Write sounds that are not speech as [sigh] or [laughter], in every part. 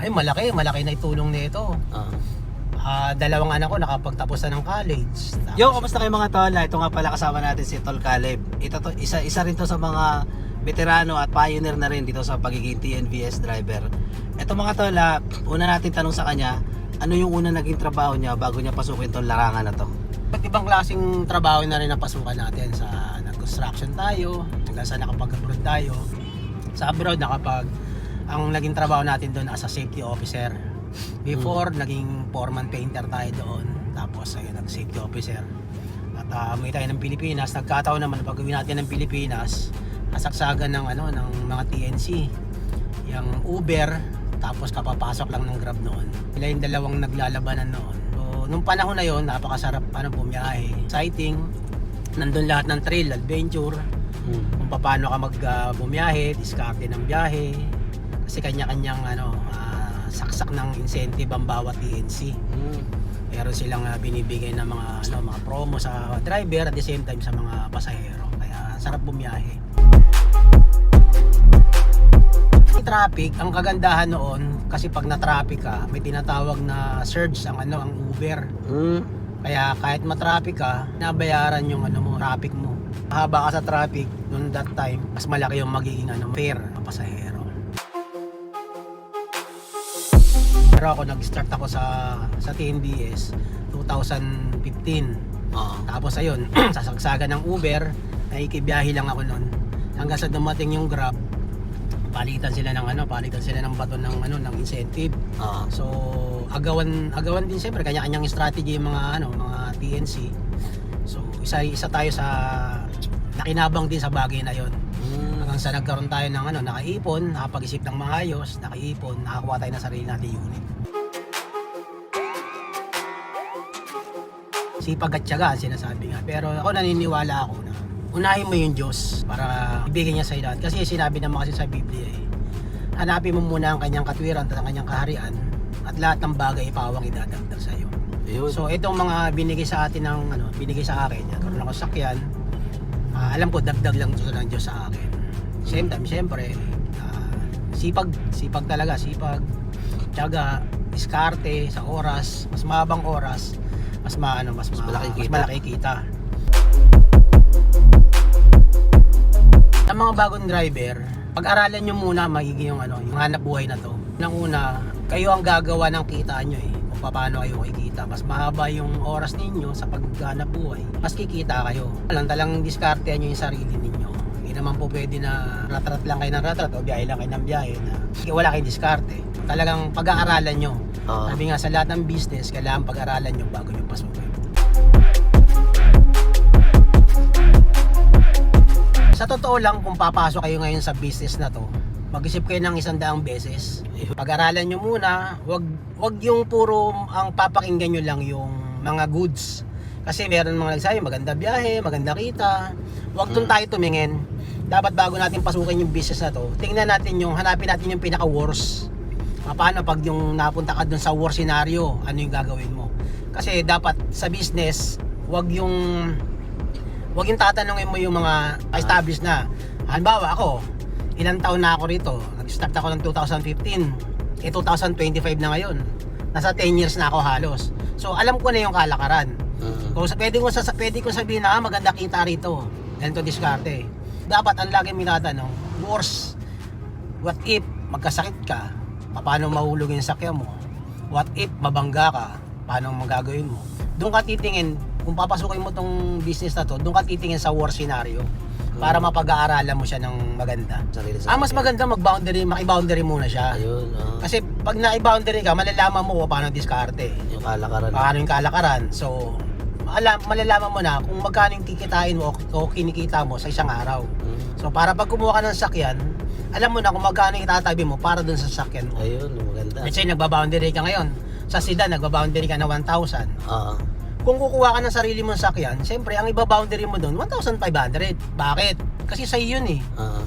Ay, malaki, malaki na itulong nito. Ah. Ah, dalawang anak ko nakapagtapos na ng college. Tapos- Yo, kamusta kayo mga tol? Ito nga pala kasama natin si Tol Caleb. Ito to, isa, isa rin to sa mga veterano at pioneer na rin dito sa pagiging TNVS driver. Ito mga tol, ah, una natin tanong sa kanya, ano yung una naging trabaho niya bago niya pasukin tong larangan na to? Iba't ibang klaseng trabaho na rin ang pasukan natin sa nag-construction tayo, hanggang sa nakapag-abroad tayo. Sa abroad, nakapag, ang naging trabaho natin doon as a safety officer. Before, naging foreman painter tayo doon. Tapos, ayun, nag-safety officer. At uh, umuwi tayo ng Pilipinas. Nagkataon naman, pag uwi natin ng Pilipinas, kasagsagan ng, ano, ng mga TNC. Yung Uber, tapos kapapasok lang ng Grab noon. Sila yung dalawang naglalabanan noon. So, nung panahon na yon napakasarap ano, bumiyahe. Exciting. Nandun lahat ng trail, adventure, Hmm. kung paano ka mag uh, bumiyahe, diskarte ng biyahe. Kasi kanya-kanyang ano, ah, saksak ng incentive ang bawat TNC. Hmm. Meron silang ah, binibigay ng mga ano, mga promo sa driver at the same time sa mga pasahero. Kaya sarap bumiyahe. Traffic, ang kagandahan noon kasi pag na-traffic ka, may tinatawag na surge ang ano ang Uber. Hmm. Kaya kahit matraffic ka, nabayaran yung ano mo, traffic mo. Haba ka sa traffic, noon that time, mas malaki yung magiging ano, fare ng pasahero. Pero ako nag-start ako sa sa TNBS 2015. Ah. Tapos ayun, [clears throat] sasagsagan ng Uber, nakikibiyahe lang ako noon. Hanggang sa dumating yung Grab, palitan sila ng ano, palitan sila ng baton ng ano, ng incentive. Ah. So, agawan agawan din siyempre kanya-kanyang strategy yung mga ano, mga TNC. So, isa isa tayo sa nakinabang din sa bagay na 'yon. Sa nagkaroon tayo ng ano, nakaipon, nakapag-isip ng maayos, nakaipon, nakakuha tayo ng sarili nating unit. Sipag at tiyaga, sinasabi nga. Pero ako naniniwala ako na unahin mo yung Diyos para ibigay niya sa iyo lahat. Kasi sinabi naman kasi sa Biblia eh, hanapin mo muna ang kanyang katwiran at ang kanyang kaharian at lahat ng bagay ipawang idadagdag sa iyo. Ayun. So itong mga binigay sa atin ng ano, binigay sa akin, karoon ako sakyan. ah, alam ko dagdag lang ito ng Diyos sa akin. Same time, siyempre, ah, sipag, sipag talaga, sipag, tiyaga, diskarte sa oras, mas mahabang oras, mas maano, mas, Mas ma- malaki mas kita. malaki kita. Ang mga bagong driver, pag-aralan nyo muna magiging yung ano, yung hanap buhay na to. Nang una, kayo ang gagawa ng kita nyo eh. Kung paano kayo kikita. Mas mahaba yung oras ninyo sa paghanap buhay. Mas kikita kayo. Walang talang diskarte nyo yung sarili ninyo. Naman po pwede na ratrat lang kayo ng ratrat o biyahe lang kayo ng biyahe na wala kayong diskarte. Talagang pag-aaralan nyo. Ah. Sabi nga sa lahat ng business, kailangan pag-aralan nyo bago nyo pasukin. Sa totoo lang, kung papasok kayo ngayon sa business na to, mag-isip kayo ng isang daang beses. Pag-aralan nyo muna, wag, wag yung puro ang papakinggan nyo lang yung mga goods. Kasi meron mga nagsabi, maganda biyahe, maganda kita. Wag dun tayo tumingin. Dapat bago natin pasukin yung business na to, tingnan natin yung, hanapin natin yung pinaka-worst. Ah, Paano pag yung napunta ka dun sa worst scenario, ano yung gagawin mo? Kasi dapat sa business, wag yung Huwag yung tatanungin mo yung mga established na. Halimbawa ako, ilang taon na ako rito. Nag-start ako ng 2015. Eh 2025 na ngayon. Nasa 10 years na ako halos. So alam ko na yung kalakaran. Hmm. Kung sa pwede ko sa pwede ko sabihin na ah, maganda kita rito. Ganito diskarte. Dapat ang lagi minatanong, worse. What if magkasakit ka? Paano mahulog yung sakya mo? What if mabangga ka? Paano magagawin mo? Doon ka titingin, kung papasukin mo tong business na to, doon ka titingin sa worst scenario para mapag-aaralan mo siya ng maganda. Sarili sa Ah, mas maganda mag-boundary, maki-boundary muna siya. Ayun. ah. Kasi pag na-boundary ka, malalaman mo paano diskarte yung kalakaran. paano yung kalakaran. So, alam, malalaman mo na kung magkano yung kikitain mo o, kinikita mo sa isang araw. Hmm. So, para pag kumuha ka ng sakyan, alam mo na kung magkano yung itatabi mo para dun sa sakyan mo. Ayun, maganda. Let's say, nagbaboundary ka ngayon. Sa sedan, nagbaboundary ka na 1,000. Ah. Kung kukuha ka ng sarili mong sakyan, siyempre, ang iba-boundary mo dun, 1,500. Bakit? Kasi sa yun eh. Ah.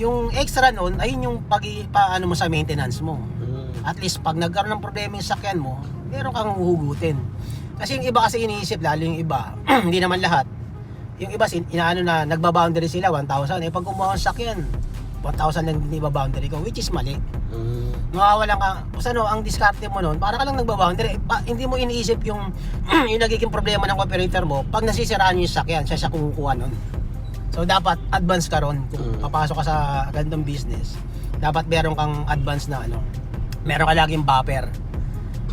Yung extra nun, ayun yung pag paano mo sa maintenance mo. Hmm. At least pag nagkaroon ng problema yung sakyan mo, meron kang huhugutin. Kasi yung iba kasi iniisip, lalo yung iba, [clears throat] hindi naman lahat. Yung iba, sin- inaano na, nagbaboundary sila, 1,000. Eh pag kumuha ng sakyan, 1,000 lang din iba-boundary ko, which is mali. Hmm. Mawawalan ka, basta ano, ang diskarte mo nun, para ka lang nagbaboundary. Pa, hindi mo iniisip yung, [clears throat] yung nagiging problema ng operator mo, pag nasisiraan yung sakyan, siya siya kumukuha nun. So dapat advance ka ron kung Mm. papasok ka sa gandong business. Dapat meron kang advance na ano, meron ka laging buffer.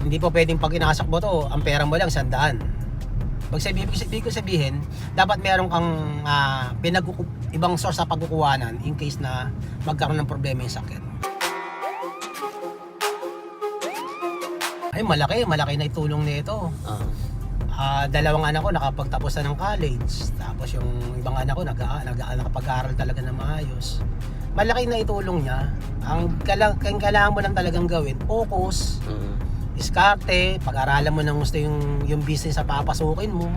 Hindi po pwedeng pag inasok mo to, ang pera mo lang sandaan. Pag sabi, ibig ko sabihin, dapat meron kang ah, pinag ibang source sa pagkukuhanan in case na magkaroon ng problema yung sakit. Ay, malaki, malaki na itulong nito. Ah, dalawang anak ko nakapagtapos na ng college. Tapos yung ibang anak ko nag, nag, nakapag-aral talaga na maayos. Malaki na itulong niya. Ang, kailangan, ang kailangan mo lang talagang gawin, focus, Mm. Diskarte, pag-aralan mo ng gusto yung, yung business na papasukin mo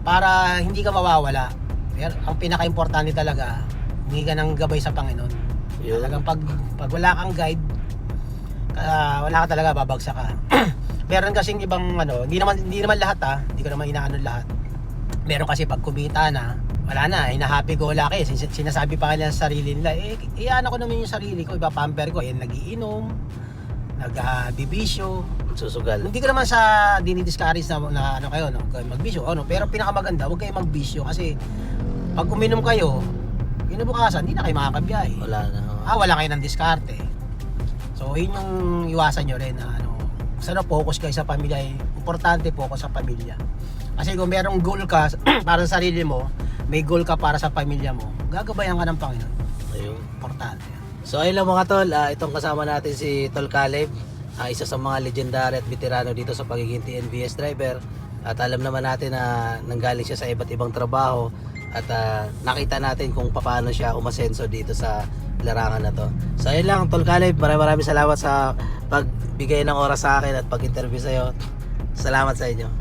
para hindi ka mawawala. Pero ang pinaka-importante talaga, hindi ka ng gabay sa Panginoon. Yun. Talagang pag, pag wala kang guide, ah, wala ka talaga, babagsak ka. [clears throat] Meron kasing ibang ano, hindi naman hindi naman lahat ah, hindi ko naman inaano lahat. Meron kasi pag kumita na, wala na, hinahappy go lucky. Sin- Sinasabi pa nila sa sarili nila, eh, iyaan ako naman yung sarili ko, iba pamper ko, eh, nagiinom, nagbibisyo. Susugal. Hindi ko naman sa dinidiscourage na, na ano kayo, no, kayo magbisyo, ano, pero pinakamaganda, huwag kayo magbisyo kasi pag uminom kayo, kinabukasan, hindi na kayo makakabiyahe. Wala na. Ah, wala kayo ng diskarte. So, yun yung iwasan nyo rin na ano, sana focus kayo sa pamilya. eh. Importante focus sa pamilya. Kasi kung merong goal ka [clears throat] para sa sarili mo, may goal ka para sa pamilya mo, gagabayan ka ng Panginoon. Ayun. Importante. So ayun lang mga tol, Ah, itong kasama natin si Tol Caleb, Ah, isa sa mga legendary at veterano dito sa pagiging TNVS driver. At alam naman natin na nanggaling siya sa iba't ibang trabaho at ah, nakita natin kung paano siya umasenso dito sa larangan na to. So ayun lang Tol Caleb, maraming maraming salamat sa pagbigay ng oras sa akin at pag-interview sa'yo. Salamat sa inyo.